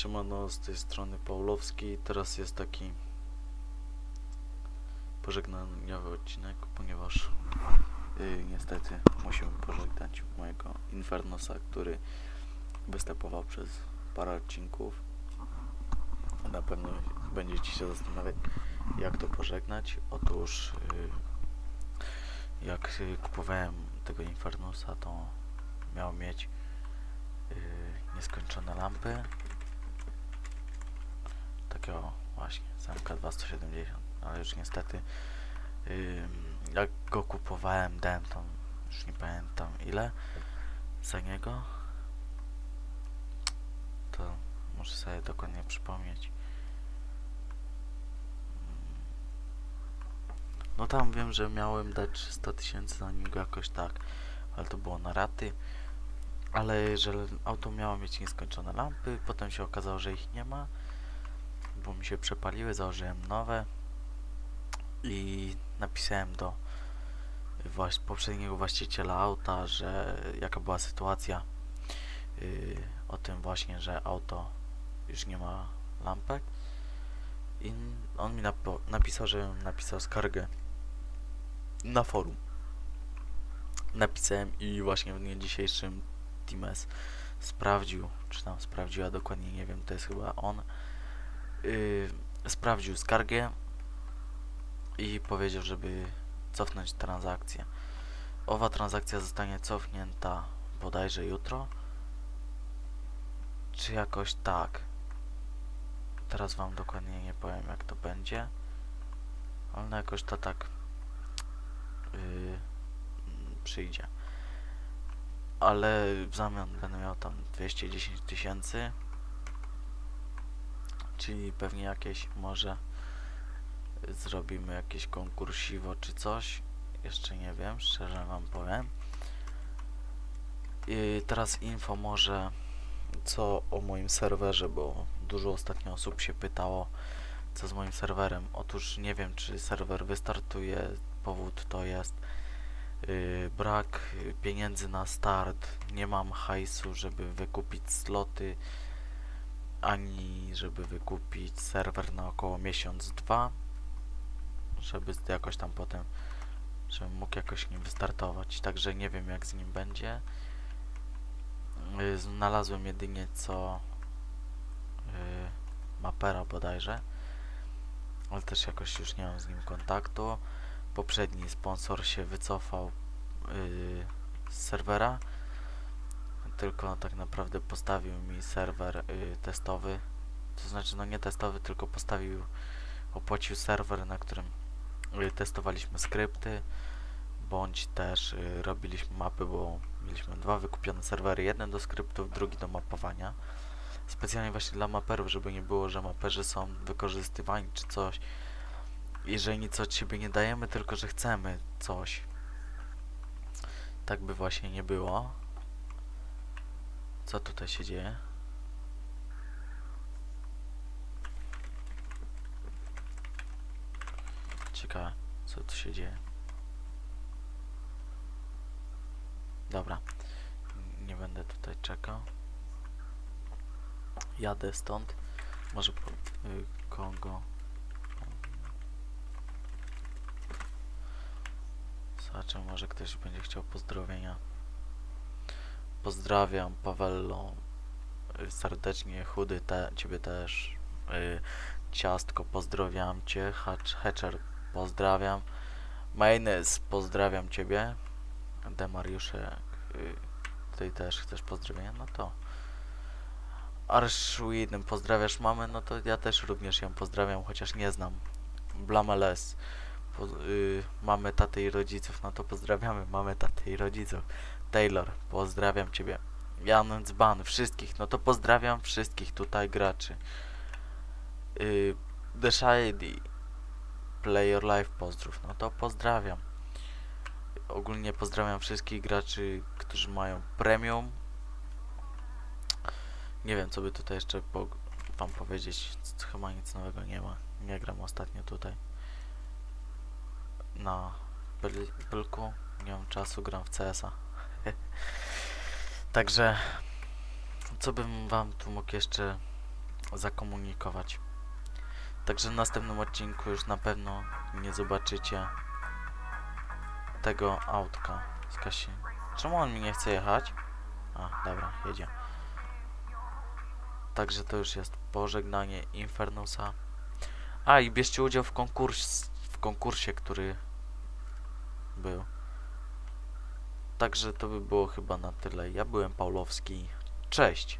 siemano, z tej strony Pawłowski. Teraz jest taki pożegnaniowy odcinek, ponieważ yy, niestety musimy pożegnać mojego Infernosa, który występował przez parę odcinków. Na pewno będziecie się zastanawiać, jak to pożegnać. Otóż yy, jak yy, kupowałem tego Infernosa, to miał mieć yy, nieskończone lampy. Takiego właśnie zamka 270, ale już niestety yy, jak go kupowałem, dałem tam, już nie pamiętam ile za niego. To muszę sobie dokładnie przypomnieć. No tam wiem, że miałem dać 300 tysięcy za niego jakoś tak, ale to było na raty ale że auto miało mieć nieskończone lampy, potem się okazało, że ich nie ma, bo mi się przepaliły, założyłem nowe i napisałem do właś poprzedniego właściciela auta, że jaka była sytuacja yy, o tym właśnie, że auto już nie ma lampek i on mi napisał, że napisał skargę na forum. Napisałem i właśnie w dniu dzisiejszym Times sprawdził, czy tam sprawdziła dokładnie, nie wiem, to jest chyba on, yy, sprawdził skargę i powiedział, żeby cofnąć transakcję. Owa transakcja zostanie cofnięta bodajże jutro, czy jakoś tak. Teraz wam dokładnie nie powiem, jak to będzie, ale no jakoś to tak yy, przyjdzie ale w zamian będę miał tam 210 tysięcy czyli pewnie jakieś może zrobimy jakieś konkursiwo czy coś. Jeszcze nie wiem, szczerze wam powiem. I teraz info może co o moim serwerze, bo dużo ostatnio osób się pytało co z moim serwerem. Otóż nie wiem czy serwer wystartuje, powód to jest Yy, brak pieniędzy na start, nie mam hajsu, żeby wykupić sloty, ani żeby wykupić serwer na około miesiąc, dwa, żeby jakoś tam potem, żebym mógł jakoś nim wystartować, także nie wiem jak z nim będzie. Yy, znalazłem jedynie co yy, mapera bodajże, ale też jakoś już nie mam z nim kontaktu. Poprzedni sponsor się wycofał yy, z serwera tylko tak naprawdę postawił mi serwer yy, testowy to znaczy no nie testowy tylko postawił opłacił serwer na którym yy, testowaliśmy skrypty bądź też yy, robiliśmy mapy bo mieliśmy dwa wykupione serwery jeden do skryptów drugi do mapowania specjalnie właśnie dla maperów żeby nie było że maperzy są wykorzystywani czy coś jeżeli nic od siebie nie dajemy, tylko że chcemy coś. Tak by właśnie nie było. Co tutaj się dzieje? Ciekawe, co tu się dzieje. Dobra. Nie będę tutaj czekał. Jadę stąd. Może po, y, Kongo. Zobaczę, może ktoś będzie chciał pozdrowienia. Pozdrawiam, Pawello. Serdecznie, chudy, te, ciebie też. Yy, ciastko, pozdrawiam cię. Hatch, Hatcher, pozdrawiam. Maines, pozdrawiam ciebie. Demariuszek, yy, ty też chcesz pozdrowienia? No to. Arshwin, pozdrawiasz mamę? No to ja też również ją pozdrawiam, chociaż nie znam. Blameles y, mamy tatę i rodziców, no to pozdrawiamy mamy tatę i rodziców. Taylor, pozdrawiam Ciebie. Jan Dzban, wszystkich, no to pozdrawiam wszystkich tutaj graczy. Y, The Shady, Play Your Life, pozdrów, no to pozdrawiam. Ogólnie pozdrawiam wszystkich graczy, którzy mają premium. Nie wiem, co by tutaj jeszcze po, wam powiedzieć. Chyba nic nowego nie ma. Nie gram ostatnio tutaj na pylku. Nie mam czasu, gram w CS-a. Także, co bym wam tu mógł jeszcze zakomunikować. Także w następnym odcinku już na pewno nie zobaczycie tego autka z Kasi. Czemu on mi nie chce jechać? A, dobra, jedzie. Także to już jest pożegnanie Infernusa. A i bierzcie udział w konkurs w konkursie, który był. Także to by było chyba na tyle. Ja byłem Paulowski. Cześć!